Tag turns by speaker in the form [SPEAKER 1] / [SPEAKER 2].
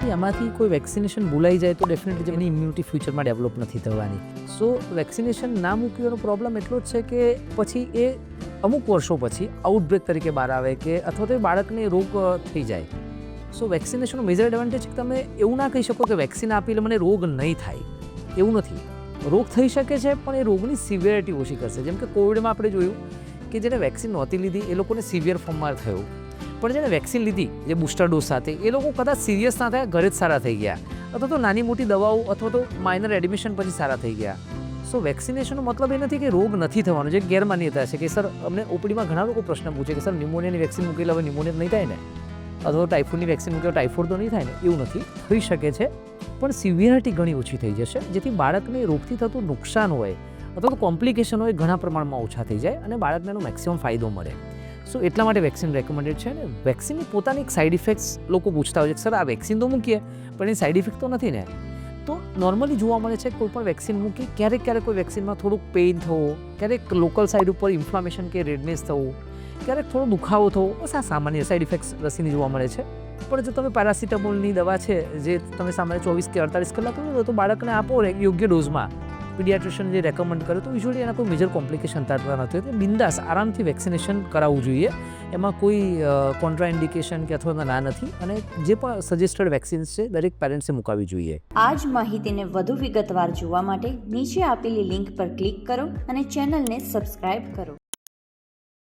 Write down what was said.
[SPEAKER 1] કે એમાંથી કોઈ વેક્સિનેશન ભૂલાઈ જાય તો ડેફિનેટલી એની ઇમ્યુનિટી ફ્યુચરમાં ડેવલપ નથી થવાની. સો વેક્સિનેશન ના મૂકીઓનો પ્રોબ્લેમ એટલો જ છે કે પછી એ અમુક વર્ષો પછી આઉટબ્રેક તરીકે બહાર આવે કે અથવા તો બાળકને રોગ થઈ જાય. સો વેક્સિનેશનનો મેજર એડવાન્ટેજ કે તમે એવું ના કહી શકો કે વેક્સિન આપી એટલે મને રોગ નહીં થાય. એવું નથી. રોગ થઈ શકે છે, પણ એ રોગની સિવિયરિટી ઓછી કરશે. જેમ કે કોવિડમાં આપણે જોયું કે જેને વેક્સિન નહોતી લીધી, એ લોકોને સિવિયર ફોર્મમાં થયું. પણ જેને વેક્સિન લીધી, જે બુસ્ટર ડોઝ સાથે, એ લોકો કદાચ સિરિયસ ના થયા, ઘરે જ સારા થઈ ગયા. અથવા તો નાની મોટી દવાઓ અથવા તો માઇનર એડમિશન પછી સારા થઈ ગયા. સો વેક્સિનેશનનો મતલબ એ નથી કે રોગ નથી થવાનો, જે ગેરમાન્યતા છે કે, સર, અમને ઓપડીમાં ઘણા લોકો પ્રશ્ન પૂછે કે, સર ન્યુમોનિયાની વેક્સિન મૂકેલી, હવે ન્યુમોનિયા નહીં થાય ને? અથવા ટાઇફોઇડની વેક્સિન મૂકે ટાઇફોઇડ તો નહીં થાય ને? એવું નથી. થઈ શકે છે, પણ સિવિયરિટી ઘણી ઓછી થઈ જશે, જેથી બાળકને રોગથી થતું નુકસાન હોય, અથવા તો કોમ્પ્લિકેશન હોય, ઘણા પ્રમાણમાં ઓછા થઈ જાય અને બાળકને એનો મેક્સિમમ ફાયદો મળે. સો એટલા માટે વેક્સિન રેકમેન્ડેડ છે અને વેક્સિનની પોતાની એક સાઇડ ઇફેક્ટ્સ લોકો પૂછતા હોય છે સર, આ વેક્સિન તો મૂકીએ? પણ એની સાઇડ ઇફેક્ટ તો નથી ને. તો નોર્મલી જોવા મળે છે કોઈ પણ વેક્સિન મૂકી ક્યારેક ક્યારેક કોઈ વેક્સિનમાં થોડુંક પેઇન થવો, ક્યારેક લોકલ સાઇડ ઉપર ઇન્ફ્લામેશન કે રેડનેસ થવું, ક્યારેક થોડો દુખાવો થવો, બસ આ સામાન્ય સાઇડ ઇફેક્ટ્સ રસીની જોવા મળે છે. પણ જો તમે પેરાસિટામોલની દવા છે, જે તમે સામાન્ય ચોવીસ કે અડતાલીસ કલાક લો તો બાળકને આપો યોગ્ય ડોઝમાં પીડિયાટ્રિશિયન જે રેકમેન્ડ કર્યું તો યુઝ્યુઅલી એના કોઈ મેજર કોમ્પ્લિકેશન થતા નથી એટલે બિંદાસ આરામથી વેક્સિનેશન કરાવવું જોઈએ. એમાં કોઈ કોન્ટ્રા ઇન્ડિકેશન કે અથવા ના નથી. અને જે પણ સજેસ્ટેડ વેક્સિન્સ છે, દરેક પેરેન્ટ્સે મુકાવવી જોઈએ.
[SPEAKER 2] આ જ માહિતીને વધુ વિગતવાર જોવા માટે નીચે આપેલી લિંક પર ક્લિક કરો અને ચેનલને સબસ્ક્રાઇબ કરો.